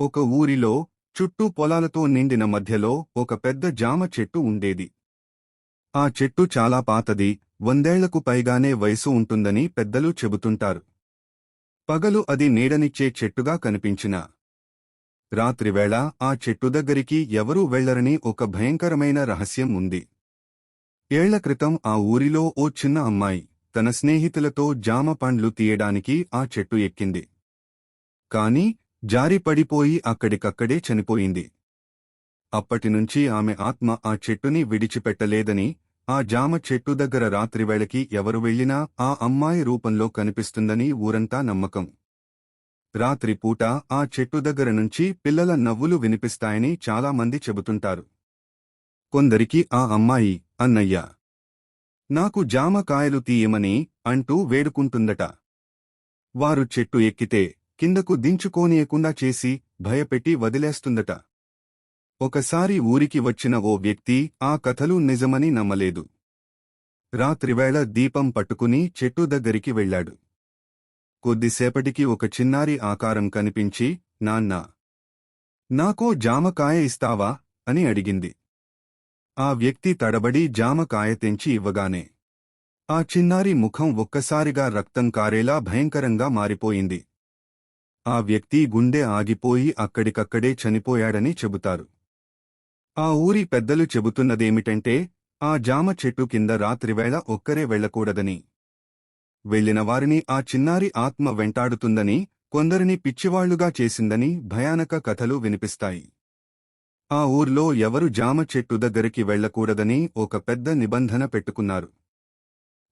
ఒక ఊరిలో చుట్టూ పొలాలతో నిండిన మధ్యలో ఒక పెద్ద జామ చెట్టు ఉండేది. ఆ చెట్టు చాలా పాతది వందేళ్ళకు పైగానే వయసు ఉంటుందని పెద్దలు చెబుతుంటారు. పగలు అది నీడనిచ్చే చెట్టుగా కనిపించిన. రాత్రివేళ ఆ చెట్టు దగ్గరికి ఎవరూ వెళ్ళరని ఒక భయంకరమైన రహస్యం ఉంది. ఏళ్ళ క్రితం ఆ ఊరిలో ఓ చిన్న అమ్మాయి తన స్నేహితులతో జామ పండ్లు తీయడానికి ఆ చెట్టు ఎక్కింది. కాని జారిపడిపోయి అక్కడికక్కడే చనిపోయింది. అప్పటినుంచి ఆమె ఆత్మ ఆ చెట్టుని విడిచిపెట్టలేదని ఆ జామ చెట్టు దగ్గర రాత్రివేళకి ఎవరు వెళ్ళినా ఆ అమ్మాయి రూపంలో కనిపిస్తుందని ఊరంతా నమ్మకం. రాత్రిపూట ఆ చెట్టు దగ్గర నుంచి పిల్లల నవ్వులు వినిపిస్తాయని చాలామంది చెబుతుంటారు. కొందరికి ఆ అమ్మాయి అన్నయ్య నాకు జామకాయలు తీయమని అంటూ వేడుకుంటుందట. వారు చెట్టు ఎక్కితే కిందకు దించుకోనీయకుండా చేసి భయపెట్టి వదిలేస్తుందట. ఒకసారి ఊరికి వచ్చిన ఓ వ్యక్తి ఆ కథలు నిజమని నమ్మలేదు. రాత్రివేళ దీపం పట్టుకుని చెట్టు దగ్గరికి వెళ్ళాడు. కొద్దిసేపటికి ఒక చిన్నారి ఆకారం కనిపించి నాన్నా నాకో జామకాయ ఇస్తావా? అని అడిగింది. ఆ వ్యక్తి తడబడి జామకాయ తెంచి ఇవ్వగానే ఆ చిన్నారి ముఖం ఒక్కసారిగా రక్తం కారేలా భయంకరంగా మారిపోయింది. ఆ వ్యక్తి గుండె ఆగిపోయి అక్కడికక్కడే చనిపోయాడని చెబుతారు. ఆ ఊరి పెద్దలు చెబుతున్నదేమిటంటే ఆ జామ చెట్టు కింద రాత్రివేళ ఒక్కరే వెళ్ళకూడదని వెళ్ళిన వారిని ఆ చిన్నారి ఆత్మ వెంటాడుతుందని కొందరిని పిచ్చివాళ్ళుగా చేసిందని భయానక కథలు వినిపిస్తాయి. ఆ ఊర్లో ఎవరు జామ చెట్టు దగ్గరికి వెళ్ళకూడదని ఒక పెద్ద నిబంధన పెట్టుకున్నారు.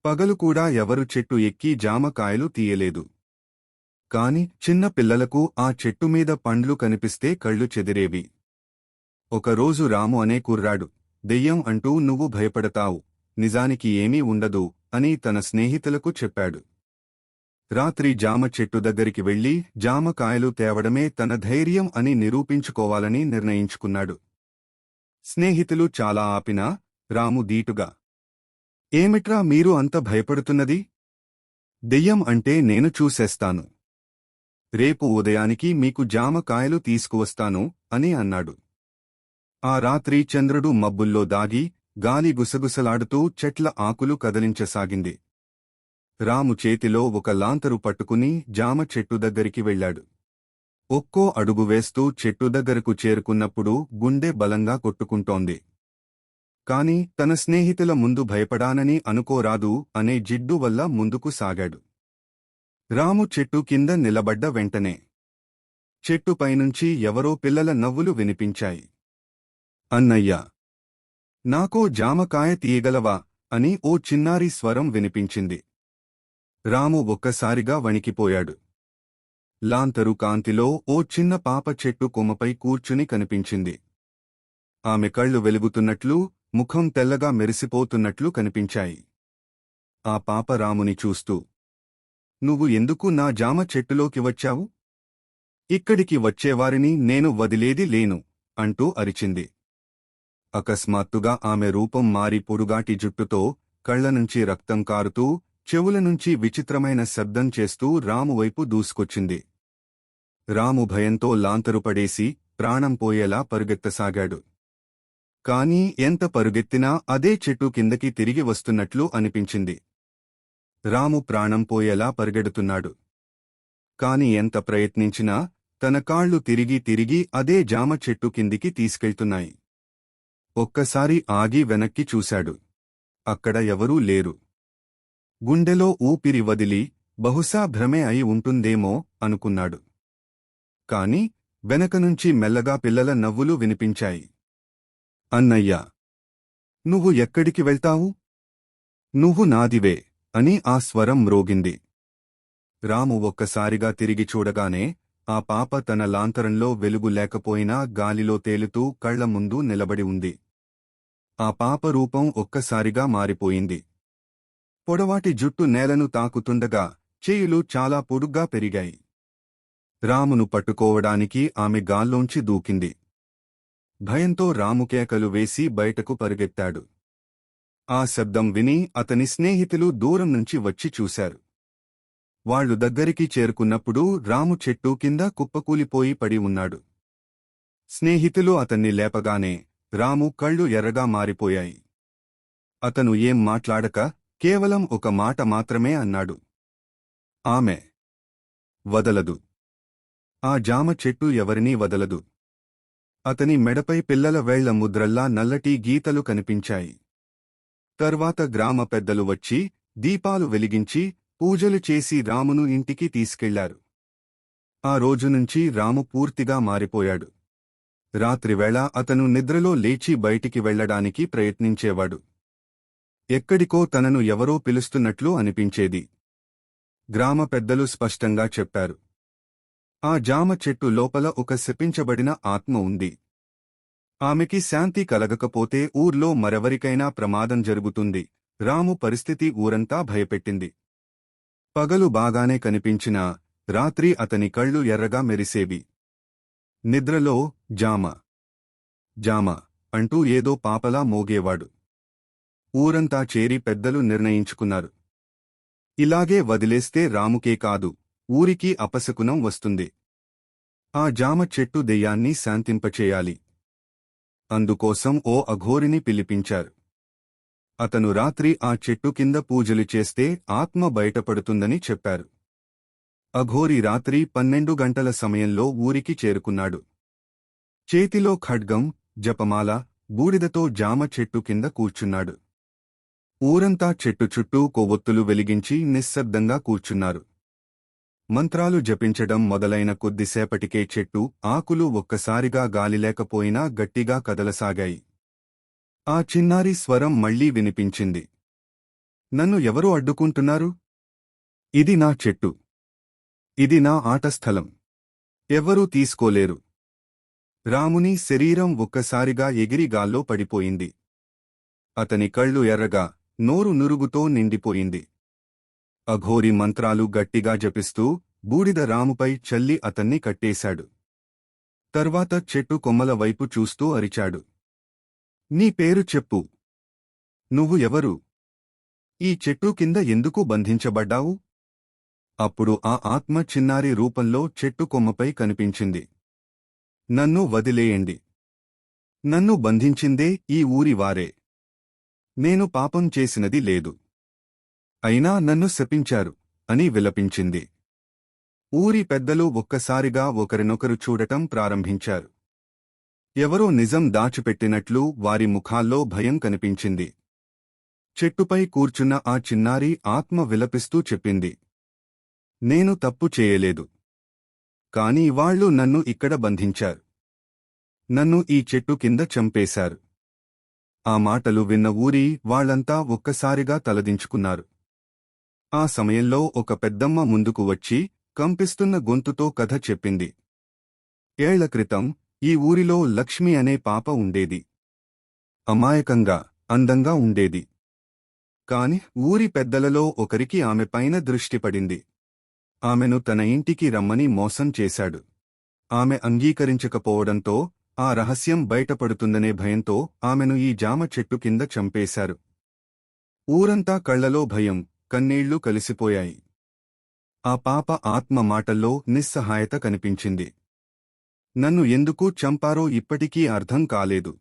పగలు కూడా ఎవరు చెట్టు ఎక్కి జామకాయలు తీయలేదు. కాని చిన్న పిల్లలకు ఆ చెట్టు మీద పండ్లు కనిపిస్తే కళ్ళు చెదిరేవి. ఒకరోజు రాము అనే కుర్రాడు దెయ్యం అంటూ నువ్వు భయపడతావు నిజానికి ఏమీ ఉండదు అని తన స్నేహితులకు చెప్పాడు. రాత్రి జామ చెట్టు దగ్గరికి వెళ్ళి జామకాయలు తేవడమే తన ధైర్యం అని నిరూపించుకోవాలని నిర్ణయించుకున్నాడు. స్నేహితులు చాలా ఆపినా రాము దీటుగా ఏమిట్రా మీరు అంత భయపడుతున్నది? దెయ్యం అంటే నేను చూసేస్తాను. రేపు ఉదయానికి మీకు జామకాయలు తీసుకువస్తాను అని అన్నాడు. ఆ రాత్రి చంద్రుడు మబ్బుల్లో దాగి గాలి గుసగుసలాడుతూ చెట్ల ఆకులు కదిలించసాగింది. రాము చేతిలో ఒక లాంతరు పట్టుకుని జామ చెట్టు దగ్గరికి వెళ్ళాడు. ఒక్కో అడుగు వేస్తూ చెట్టు దగ్గరకు చేరుకున్నప్పుడు గుండె బలంగా కొట్టుకుంటోంది. కాని తన స్నేహితుల ముందు భయపడానని అనుకోరాదు అనే జిడ్డు వల్ల ముందుకు సాగాడు. రాము చెట్టు కింద నిలబడ్డ వెంటనే చెట్టుపైనుంచి ఎవరో పిల్లల నవ్వులు వినిపించాయి. అన్నయ్యా నాకో జామకాయ తీయగలవా? అని ఓ చిన్నారి స్వరం వినిపించింది. రాము ఒక్కసారిగా వణికిపోయాడు. లాంతరు కాంతిలో ఓ చిన్న పాప చెట్టు కొమ్మపై కూర్చుని కనిపించింది. ఆమె కళ్ళు వెలుగుతున్నట్లు ముఖం తెల్లగా మెరిసిపోతున్నట్లు కనిపించాయి. ఆ పాప రాముని చూస్తూ నువ్వు ఎందుకు నా జామ చెట్టులోకి వచ్చావు? ఇక్కడికి వచ్చేవారిని నేను వదిలేది లేను అంటూ అరిచింది. అకస్మాత్తుగా ఆమె రూపం మారి పొరుగాటి జుట్టుతో కళ్ళనుంచి రక్తం కారుతూ చెవుల నుంచి విచిత్రమైన శబ్దం చేస్తూ రాము వైపు దూసుకొచ్చింది. రాము భయంతో లాంతరు పడేసి ప్రాణం పోయేలా పరుగెత్తసాగాడు. కాని ఎంత పరుగెత్తినా అదే చెట్టు కిందకి తిరిగి వస్తున్నట్లు అనిపించింది. రాము ప్రాణం పోయేలా పరిగెడుతున్నాడు. కాని ఎంత ప్రయత్నించినా తన కాళ్ళు తిరిగి తిరిగి అదే జామ చెట్టు కిందికి తీసుకెళ్తున్నాయి. ఒక్కసారి ఆగి వెనక్కి చూశాడు. అక్కడ ఎవరూ లేరు. గుండెలో ఊపిరి వదిలి బహుశా భ్రమే అయి ఉంటుందేమో అనుకున్నాడు. కాని వెనకనుంచి మెల్లగా పిల్లల నవ్వులు వినిపించాయి. అన్నయ్యా! నువ్వు ఎక్కడికి వెళ్తావు? నువ్వు నాదివే. అని ఆ స్వరం మ్రోగింది. రాము ఒక్కసారిగా తిరిగి చూడగానే ఆ పాప తన లాంతరంలో వెలుగు లేకపోయినా గాలిలో తేలుతూ కళ్ళ ముందు నిలబడి ఉంది. ఆ పాప రూపం ఒక్కసారిగా మారిపోయింది. పొడవాటి జుట్టు నేలను తాకుతుండగా చేయులు చాలా పొడుగ్గా పెరిగాయి. రామును పట్టుకోవడానికి ఆమె గాల్లోంచి దూకింది. భయంతో రాముకేకలు వేసి బయటకు పరుగెత్తాడు. ఆ శబ్దం విని అతని స్నేహితులు దూరం నుంచి వచ్చి చూశారు. వాళ్ళు దగ్గరికి చేరుకున్నప్పుడు రాము చెట్టు కింద కుప్పకూలిపోయి పడి ఉన్నాడు. స్నేహితులు అతన్ని లేపగానే రాము కళ్ళు ఎర్రగా మారిపోయాయి. అతను ఏం మాట్లాడక కేవలం ఒక మాట మాత్రమే అన్నాడు. ఆమె వదలదు. ఆ జామ చెట్టు ఎవరినీ వదలదు. అతని మెడపై పిల్లల వేళ్ళ ముద్రల్లా నల్లటి గీతలు కనిపించాయి. తర్వాత గ్రామ పెద్దలు వచ్చి దీపాలు వెలిగించి పూజలు చేసి రామును ఇంటికి తీసుకెళ్ళారు. ఆ రోజు నుంచి రాము పూర్తిగా మారిపోయాడు. రాత్రివేళ అతను నిద్రలో లేచి బయటికి వెళ్ళడానికి ప్రయత్నించేవాడు. ఎక్కడికో తనను ఎవరో పిలుస్తున్నట్లు అనిపించేది. గ్రామ పెద్దలు స్పష్టంగా చెప్పారు. ఆ జామ చెట్టు లోపల ఒక శపించబడిన ఆత్మ ఉంది. ఆమెకి శాంతి కలగకపోతే ఊర్లో మరెవరికైనా ప్రమాదం జరుగుతుంది. రాము పరిస్థితి ఊరంతా భయపెట్టింది. పగలు బాగానే కనిపించినా రాత్రి అతని కళ్ళు ఎర్రగా మెరిసేవి. నిద్రలో జామ. జామ అంటూ ఏదో పాపలా మోగేవాడు. ఊరంతా చేరి పెద్దలు నిర్ణయించుకున్నారు. ఇలాగే వదిలేస్తే రాముకే కాదు ఊరికి అపశకునం వస్తుంది. ఆ జామ చెట్టు దెయ్యాన్ని శాంతింపచేయాలి. అందుకోసం ఓ అఘోరిని పిలిపించారు. అతను రాత్రి ఆ చెట్టు కింద పూజలు చేస్తే ఆత్మ బయటపడుతుందని చెప్పారు. అఘోరి రాత్రి పన్నెండు గంటల సమయంలో ఊరికి చేరుకున్నాడు. చేతిలో ఖడ్గం జపమాల బూడిదతో జామ చెట్టు కింద కూర్చున్నాడు. ఊరంతా చెట్టు చుట్టూ కొవ్వొత్తులు వెలిగించి నిశ్శబ్దంగా కూర్చున్నారు. మంత్రాలు జపించడం మొదలైన కొద్దిసేపటికే చెట్టు ఆకులు ఒక్కసారిగా గాలిలేకపోయినా గట్టిగా కదలసాగాయి. ఆ చిన్నారి స్వరం మళ్ళీ వినిపించింది. నన్ను ఎవరు అడ్డుకుంటున్నారు? ఇది నా చెట్టు. ఇది నా ఆటస్థలం. ఎవ్వరూ తీసుకోలేరు. రాముని శరీరం ఒక్కసారిగా ఎగిరిగాల్లో పడిపోయింది. అతని కళ్ళు ఎర్రగా నోరు నురుగుతో నిండిపోయింది. అఘోరి మంత్రాలు గట్టిగా జపిస్తూ బూడిద రాముపై చల్లి అతన్ని కట్టేశాడు. తర్వాత చెట్టు కొమ్మల వైపు చూస్తూ అరిచాడు. నీ పేరు చెప్పు. నువ్వు ఎవరు? ఈ చెట్టు కింద ఎందుకు బంధించబడ్డావు? అప్పుడు ఆ ఆత్మ చిన్నారి రూపంలో చెట్టు కొమ్మపై కనిపించింది. నన్ను వదిలేయండి. నన్ను బంధించిందే ఈ ఊరి వారే. నేను పాపం చేసినది లేదు. అయినా నన్ను శపించారు అని విలపించింది. ఊరి పెద్దలు ఒక్కసారిగా ఒకరినొకరు చూడటం ప్రారంభించారు. ఎవరో నిజం దాచిపెట్టినట్లు వారి ముఖాల్లో భయం కనిపించింది. చెట్టుపై కూర్చున్న ఆ చిన్నారి ఆత్మ విలపిస్తూ చెప్పింది. నేను తప్పు చేయలేదు. కాని వాళ్ళు నన్ను ఇక్కడ బంధించారు. నన్ను ఈ చెట్టు కింద చంపేశారు. ఆ మాటలు విన్న ఊరి వాళ్ళంతా ఒక్కసారిగా తలదించుకున్నారు. ఆ సమయంలో ఒక పెద్దమ్మ ముందుకు వచ్చి కంపిస్తున్న గొంతుతో కథ చెప్పింది. ఏళ్ళ క్రితం ఈ ఊరిలో లక్ష్మి అనే పాప ఉండేది. అమాయకంగా అందంగా ఉండేది. కాని ఊరి పెద్దలలో ఒకరికి ఆమె పైన ఆమెను తన ఇంటికి రమ్మని మోసం చేశాడు. ఆమె అంగీకరించకపోవడంతో ఆ రహస్యం బయటపడుతుందనే భయంతో ఆమెను ఈ జామ చెట్టు కింద చంపేశారు. ఊరంతా కళ్ళలో భయం కన్నీళ్ళు కలిసిపోయాయి. ఆ పాప ఆత్మ మాటల్లో నిస్సహాయత కనిపించింది. నన్ను ఎందుకు చంపారో ఇప్పటికీ అర్థం కాలేదు.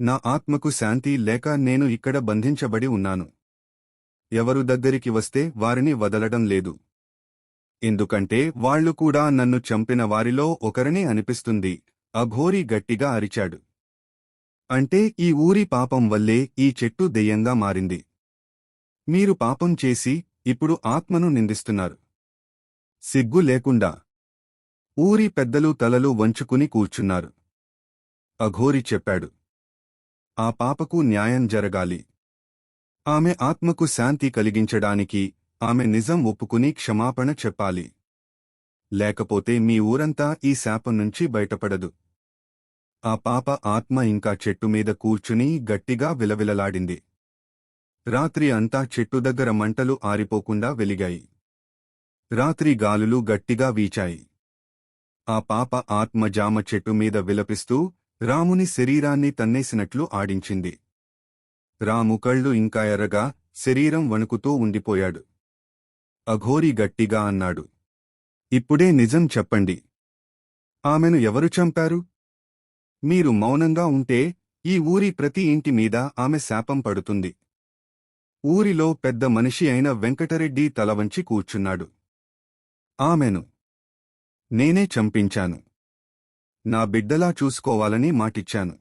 నా ఆత్మకు శాంతి లేక నేను ఇక్కడ బంధించబడి ఉన్నాను. ఎవరు దగ్గరికి వస్తే వారిని వదలడం లేదు. ఎందుకంటే వాళ్ళు కూడా నన్ను చంపిన వారిలో ఒకరినే అనిపిస్తుంది. అఘోరి గట్టిగా అరిచాడు. అంటే ఈ ఊరి పాపం వల్లే ఈ చెట్టు దెయ్యంగా మారింది. మీరు పాపం చేసి ఇప్పుడు ఆత్మను నిందిస్తున్నారు. సిగ్గు లేకుండా. ఊరి పెద్దలు తలలు వంచుకుని కూర్చున్నారు. అఘోరి చెప్పాడు. ఆ పాపకు న్యాయం జరగాలి. ఆమె ఆత్మకు శాంతి కలిగించడానికి ఆమె నిజం ఒప్పుకుని క్షమాపణ చెప్పాలి. లేకపోతే మీ ఊరంతా ఈ శాపం నుంచి బయటపడదు. ఆ పాప ఆత్మ ఇంకా చెట్టు మీద కూర్చుని గట్టిగా విలవిలలాడింది. రాత్రి అంతా చెట్టు దగ్గర మంటలు ఆరిపోకుండా వెలిగాయి. రాత్రి గాలులు గట్టిగా వీచాయి. ఆ పాప ఆత్మ జామ చెట్టు మీద విలపిస్తూ రాముని శరీరాన్ని తన్నేసినట్లు ఆడించింది. రాము కళ్ళు ఇంకా ఎర్రగా శరీరం వణుకుతూ ఉండిపోయాడు. అఘోరి గట్టిగా అన్నాడు ఇప్పుడే నిజం చెప్పండి. ఆమెను ఎవరు చంపారు? మీరు మౌనంగా ఉంటే ఈ ఊరి ప్రతి ఇంటి మీద ఆమె శాపం పడుతుంది. ఊరిలో పెద్ద మనిషి అయిన వెంకటరెడ్డి తలవంచి కూర్చున్నాడు. ఆమెను నేనే చంపించాను. నా బిడ్డలా చూసుకోవాలని మాటిచ్చాను.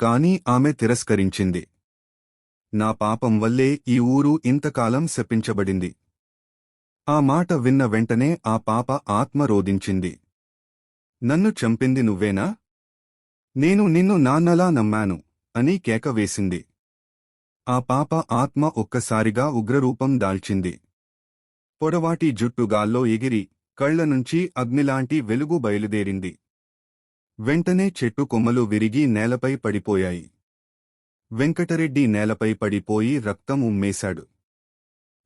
కాని ఆమె తిరస్కరించింది. నా పాపం వల్లే ఈ ఊరు ఇంతకాలం శపించబడింది. ఆ మాట విన్న వెంటనే ఆ పాప ఆత్మ రోధించింది. నన్ను చంపింది నువ్వేనా? నేను నిన్ను నాన్నలా నమ్మాను అని కేక వేసింది. ఆ పాప ఆత్మ ఒక్కసారిగా ఉగ్రరూపం దాల్చింది. పొడవాటి జుట్టు గాల్లో ఎగిరి కళ్ళ నుంచి అగ్నిలాంటి వెలుగు బయలుదేరింది. వెంటనే చెట్టు కొమ్మలు విరిగి నేలపై పడిపోయాయి. వెంకటరెడ్డి నేలపై పడిపోయి రక్తం ఉమ్మేశాడు.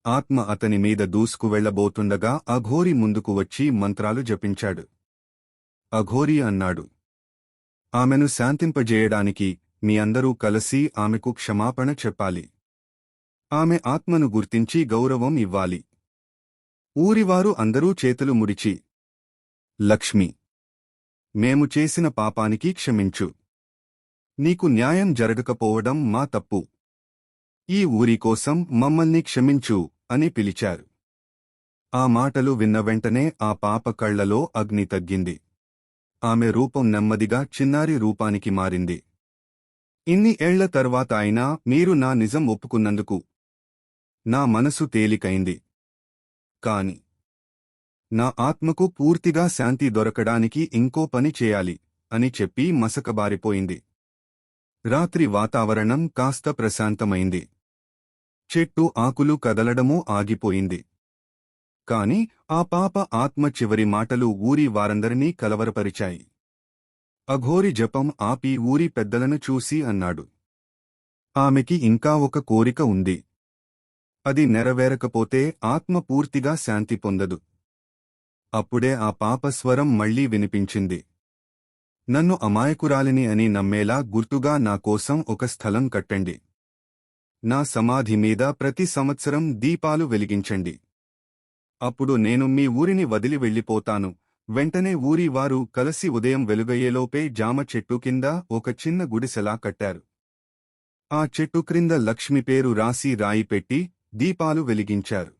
ఆత్మ అతని మీద దూసుకు వెళ్ళబోతుండగా అఘోరి ముందుకు వచ్చి మంత్రాలు జపించాడు. అఘోరి అన్నాడు ఆమెను శాంతింపజేయడానికి మీ అందరూ కలిసి ఆమెకు క్షమాపణ చెప్పాలి. ఆమె ఆత్మను గుర్తించి గౌరవం ఇవ్వాలి. ఊరివారు అందరూ చేతులు ముడిచి లక్ష్మి మేము చేసిన పాపానికి క్షమించు. నీకు న్యాయం జరగకపోవడం మా తప్పు. ఈ ఊరి కోసం మమ్మల్ని క్షమించు అని పిలిచారు. ఆ మాటలు విన్న వెంటనే ఆ పాప కళ్ళలో అగ్ని తగ్గింది. ఆమె రూపం నెమ్మదిగా చిన్నారి రూపానికి మారింది. ఇన్ని ఏళ్ళ తర్వాత అయినా మీరు నా నిజం ఒప్పుకున్నందుకు నా మనసు తేలికైంది. కాని నా ఆత్మకు పూర్తిగా శాంతి దొరకడానికి ఇంకో పని చేయాలి అని చెప్పి మసకబారిపోయింది. రాత్రి వాతావరణం కాస్త ప్రశాంతమైంది. చెట్టు ఆకులు కదలడమూ ఆగిపోయింది. కాని ఆ పాప ఆత్మ చివరి మాటలు ఊరి వారందరినీ కలవరపరిచాయి. అఘోరి జపం ఆపి ఊరి పెద్దలను చూసి అన్నాడు. ఆమెకి ఇంకా ఒక కోరిక ఉంది. అది నెరవేరకపోతే ఆత్మ పూర్తిగా శాంతి పొందదు. అప్పుడే ఆ పాప స్వరం మళ్ళీ వినిపించింది. నన్ను అమాయకురాలిని అని నమ్మేలా గుర్తుగా నా కోసం ఒక స్థలం కట్టండి. నా సమాధి మీద ప్రతి సంవత్సరం దీపాలు వెలిగించండి. అప్పుడు నేను మీ ఊరిని వదిలి వెళ్ళిపోతాను. వెంటనే ఊరి వారు కలసి ఉదయం వెలుగయ్యేలోపే జామ చెట్టు కింద ఒక చిన్న గుడిసెలా కట్టారు. ఆ చెట్టు క్రింద లక్ష్మి పేరు రాసి రాయి పెట్టి దీపాలు వెలిగించారు.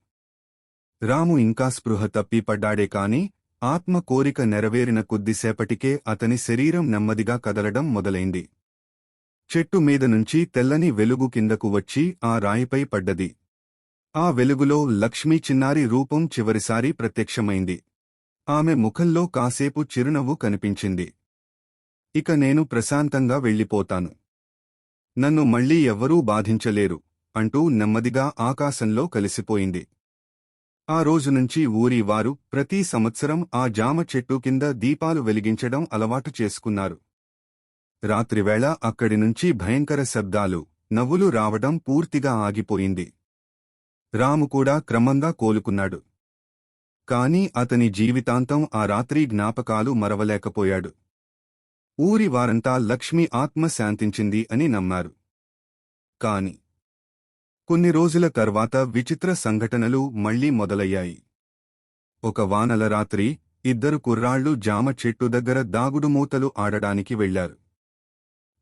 రాము ఇంకా స్పృహ తప్పి పడ్డాడే కాని ఆత్మ కోరిక నెరవేరిన కొద్దిసేపటికే అతని శరీరం నెమ్మదిగా కదలడం మొదలైంది. చెట్టు మీద నుంచి తెల్లని వెలుగు కిందకు వచ్చి ఆ రాయిపై పడ్డది. ఆ వెలుగులో లక్ష్మీ చిన్నారి రూపం చివరిసారి ప్రత్యక్షమైంది. ఆమె ముఖంలో కాసేపు చిరునవ్వు కనిపించింది. ఇక నేను ప్రశాంతంగా వెళ్ళిపోతాను. నన్ను మళ్ళీ ఎవ్వరూ బాధించలేరు అంటూ నెమ్మదిగా ఆకాశంలో కలిసిపోయింది. ఆ రోజు నుంచి ఊరి వారు ప్రతి సంవత్సరం ఆ జామ చెట్టు కింద దీపాలు వెలిగించడం అలవాటు చేసుకున్నారు. రాత్రివేళ అక్కడి నుంచి భయంకర శబ్దాలు నవ్వులు రావడం పూర్తిగా ఆగిపోయింది. రాము కూడా క్రమంగా కోలుకున్నాడు. కాని అతని జీవితాంతం ఆ రాత్రి జ్ఞాపకాలు మరవలేకపోయాడు. ఊరి వారంతా లక్ష్మి ఆత్మ శాంతించింది అని నమ్మారు. కాని కొన్ని రోజుల తర్వాత విచిత్ర సంఘటనలు మళ్ళీ మొదలయ్యాయి. ఒక వానల రాత్రి ఇద్దరు కుర్రాళ్ళు జామ చెట్టు దగ్గర దాగుడుమూతలు ఆడడానికి వెళ్ళారు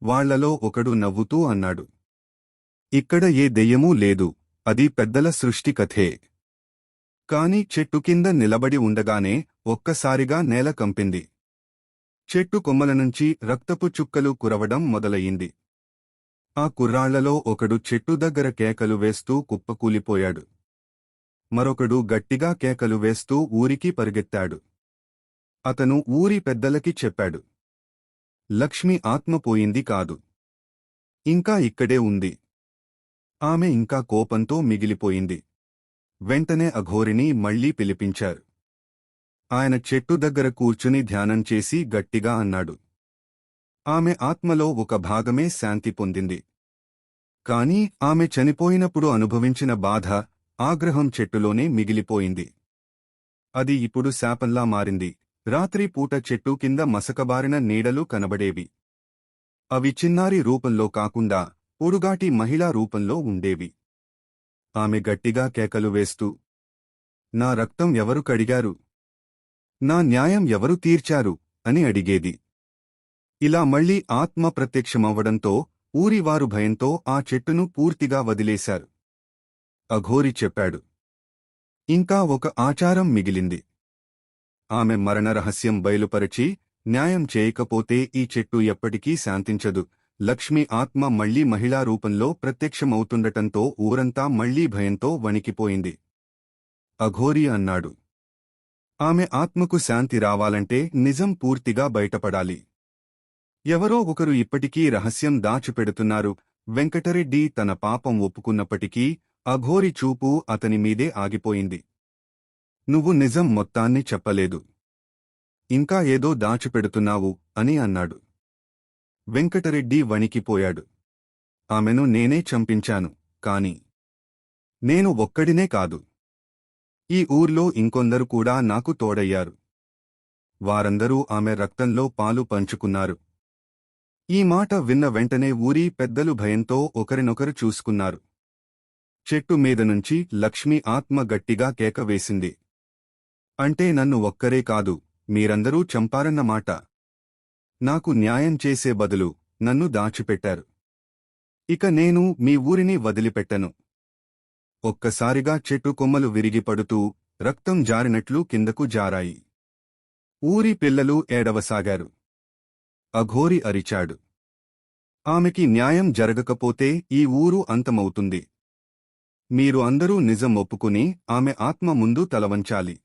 వాళ్ళలో ఒకడు నవ్వుతూ అన్నాడు. ఇక్కడ ఏ దెయ్యమూ లేదు. అది పెద్దల సృష్టి కథే. కాని చెట్టు కింద నిలబడి ఉండగానే ఒక్కసారిగా నేల కంపింది. చెట్టు కొమ్మల నుంచి రక్తపు చుక్కలు కురవడం మొదలయింది ఆ కుర్రాళ్ళలో ఒకడు చెట్టు దగ్గర కేకలు వేస్తూ కుప్పకూలిపోయాడు. మరొకడు గట్టిగా కేకలు వేస్తూ ఊరికి పరిగెత్తాడు. అతను ఊరి పెద్దలకి చెప్పాడు. లక్ష్మి ఆత్మ పోయింది కాదు. ఇంకా ఇక్కడే ఉంది. ఆమె ఇంకా కోపంతో మిగిలిపోయింది. వెంటనే అఘోరిని మళ్ళీ పిలిపించారు. ఆయన చెట్టు దగ్గర కూర్చుని ధ్యానం చేసి గట్టిగా అన్నాడు. ఆమె ఆత్మలో ఒక భాగమే శాంతి పొందింది. కాని ఆమె చనిపోయినప్పుడు అనుభవించిన బాధ ఆగ్రహం చెట్టులోనే మిగిలిపోయింది. అది ఇప్పుడు శాపంలా మారింది. రాత్రి పూట చెట్టు కింద మసకబారిన నీడలు కనబడేవి. అవి చిన్నారి రూపంలో కాకుండా పొడుగాటి మహిళా రూపంలో ఉండేవి. ఆమె గట్టిగా కేకలు వేస్తూ నా రక్తం ఎవరు కడిగారు? నా న్యాయం ఎవరు తీర్చారు? అని అడిగేది. ఇలా మళ్ళీ ఆత్మ ప్రత్యక్షమవ్వడంతో ఊరివారు భయంతో ఆ చెట్టును పూర్తిగా వదిలేశారు. అఘోరి చెప్పాడు ఇంకా ఒక ఆచారం మిగిలింది. ఆమె మరణ రహస్యం బయలుపరచి న్యాయం చేయకపోతే ఈ చెట్టు ఎప్పటికీ శాంతించదు. లక్ష్మి ఆత్మ మళ్ళీ మహిళా రూపంలో ప్రత్యక్షమవుతుండటంతో ఊరంతా మళ్ళీ భయంతో వణికిపోయింది. అఘోరి అన్నాడు. ఆమె ఆత్మకు శాంతి రావాలంటే నిజం పూర్తిగా బయటపడాలి. ఎవరో ఒకరు ఇప్పటికీ రహస్యం దాచిపెడుతున్నారు. వెంకటరెడ్డి తన పాపం ఒప్పుకున్నప్పటికీ అఘోరి చూపు అతని మీదే ఆగిపోయింది. నువ్వు నిజం మొత్తాన్ని చెప్పలేదు. ఇంకా ఏదో దాచిపెడుతున్నావు అని అన్నాడు. వెంకటరెడ్డి వణికిపోయాడు ఆమెను నేనే చంపించాను కాని నేను ఒక్కడినే కాదు. ఈ ఊర్లో ఇంకొందరు కూడా నాకు తోడయ్యారు. వారందరూ ఆమె రక్తంలో పాలు పంచుకున్నారు. ఈ మాట విన్న వెంటనే ఊరి పెద్దలు భయంతో ఒకరినొకరు చూసుకున్నారు. చెట్టు మీద నుంచి లక్ష్మి ఆత్మ గట్టిగా కేక వేసింది. అంటే నన్ను ఒక్కరే కాదు మీరందరూ చంపారన్నమాట. నాకు న్యాయం చేసే బదులు నన్ను దాచిపెట్టారు. ఇక నేను మీ ఊరిని వదిలిపెట్టను. ఒక్కసారిగా చెట్టు కొమ్మలు విరిగిపడుతూ రక్తం జారినట్లు కిందకు జారాయి. ఊరి పిల్లలు ఏడవసాగారు. అఘోరి అరిచాడు. ఆమెకి న్యాయం జరగకపోతే ఈ ఊరు అంతమవుతుంది. మీరు అందరూ నిజం ఒప్పుకుని ఆమె ఆత్మ ముందు తలవంచాలి.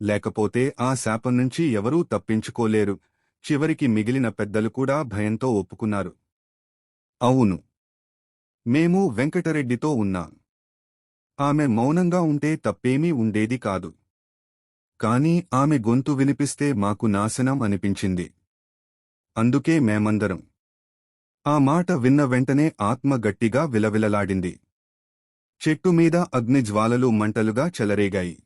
లేకపోతే ఆ శాపం నుంచి ఎవరూ తప్పించుకోలేరు. చివరికి మిగిలిన పెద్దలు కూడా భయంతో ఒప్పుకున్నారు. అవును. మేము వెంకటరెడ్డితో ఉన్నాం. ఆమె మౌనంగా ఉంటే తప్పేమీ ఉండేది కాదు. కాని ఆమె గొంతు వినిపిస్తే మాకు నాశనం అనిపించింది. అందుకే మేమందరం. ఆ మాట విన్న వెంటనే ఆత్మ గట్టిగా విలవిలలాడింది. చెట్టు మీద అగ్నిజ్వాలలు మంటలుగా చెలరేగాయి.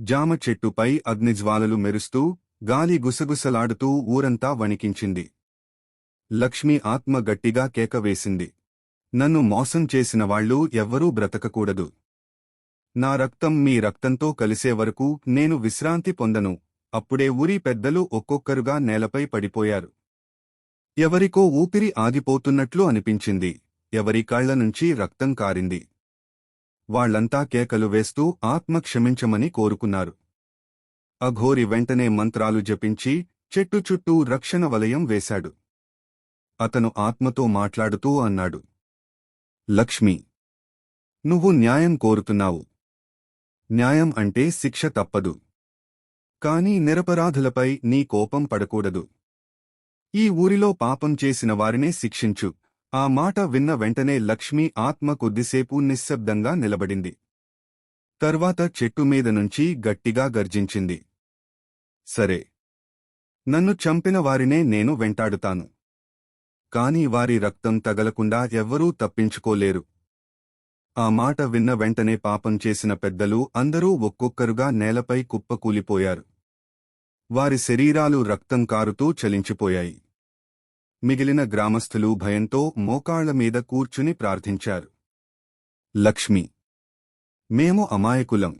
జామ చెట్టుపై అగ్నిజ్వాలలు మెరుస్తూ గాలి గుసగుసలాడుతూ ఊరంతా వణికించింది. లక్ష్మి ఆత్మ గట్టిగా కేకవేసింది నన్ను మోసం చేసిన వాళ్ళు ఎవ్వరూ బ్రతకకూడదు. నా రక్తం మీ రక్తంతో కలిసే వరకు నేను విశ్రాంతి పొందను. అప్పుడే ఊరి పెద్దలు ఒక్కొక్కరుగా నేలపై పడిపోయారు. ఎవరికో ఊపిరి ఆగిపోతున్నట్లు అనిపించింది. ఎవరి కాళ్ళ నుంచి రక్తం కారింది. వాళ్ళంతా కేకలు వేస్తూ ఆత్మ క్షమించమని కోరుకున్నారు. అఘోరి వెంటనే మంత్రాలు జపించి చెట్టు చుట్టూ రక్షణ వలయం వేశాడు. అతను ఆత్మతో మాట్లాడుతూ అన్నాడు లక్ష్మి నువ్వు న్యాయం కోరుతున్నావు. న్యాయం అంటే శిక్ష తప్పదు. కాని నిరపరాధులపై నీ కోపం పడకూడదు. ఈ ఊరిలో పాపం చేసిన వారినే శిక్షించు. ఆ మాట విన్న వెంటనే లక్ష్మి ఆత్మ కొద్దిసేపు నిశ్శబ్దంగా నిలబడింది. తర్వాత చెట్టు మీద నుంచి గట్టిగా గర్జించింది. సరే. నన్ను చంపిన వారినే నేను వెంటాడుతాను. కాని వారి రక్తం తగలకుండా ఎవ్వరూ తప్పించుకోలేరు. ఆ మాట విన్న వెంటనే పాపం చేసిన పెద్దలు అందరూ ఒక్కొక్కరుగా నేలపై కుప్పకూలిపోయారు వారి శరీరాలు రక్తం కారుతూ చలించిపోయాయి. మిగిలిన గ్రామస్థులు భయంతో మోకాళ్ళ మీద కూర్చుని ప్రార్థించారు. లక్ష్మి మేము అమాయకులం.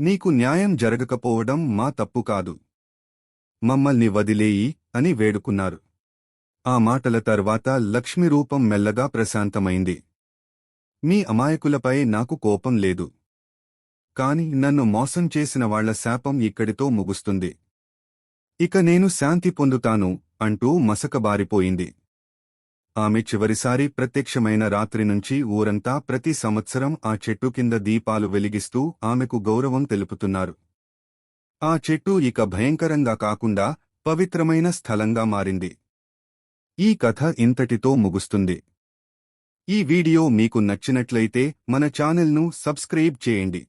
నీకు న్యాయం జరగకపోవడం మా తప్పు కాదు. మమ్మల్ని వదిలేయి అని వేడుకున్నారు. ఆ మాటల తర్వాత లక్ష్మి రూపం మెల్లగా ప్రశాంతమైంది. మీ అమాయకులపై నాకు కోపం లేదు. కాని నన్ను మోసం చేసిన వాళ్ళ శాపం ఇక్కడితో ముగుస్తుంది. ఇక నేను శాంతి పొందుతాను అంటూ మసకబారిపోయింది. ఆమె చివరిసారి ప్రత్యక్షమైన రాత్రి నుంచి ఊరంతా ప్రతి సంవత్సరం ఆ చెట్టు కింద దీపాలు వెలిగిస్తూ ఆమెకు గౌరవం తెలుపుతున్నారు. ఆ చెట్టు ఇక భయంకరంగా కాకుండా పవిత్రమైన స్థలంగా మారింది. ఈ కథ ఇంతటితో ముగుస్తుంది. ఈ వీడియో మీకు నచ్చినట్లయితే మన ఛానల్ను సబ్స్క్రైబ్ చేయండి.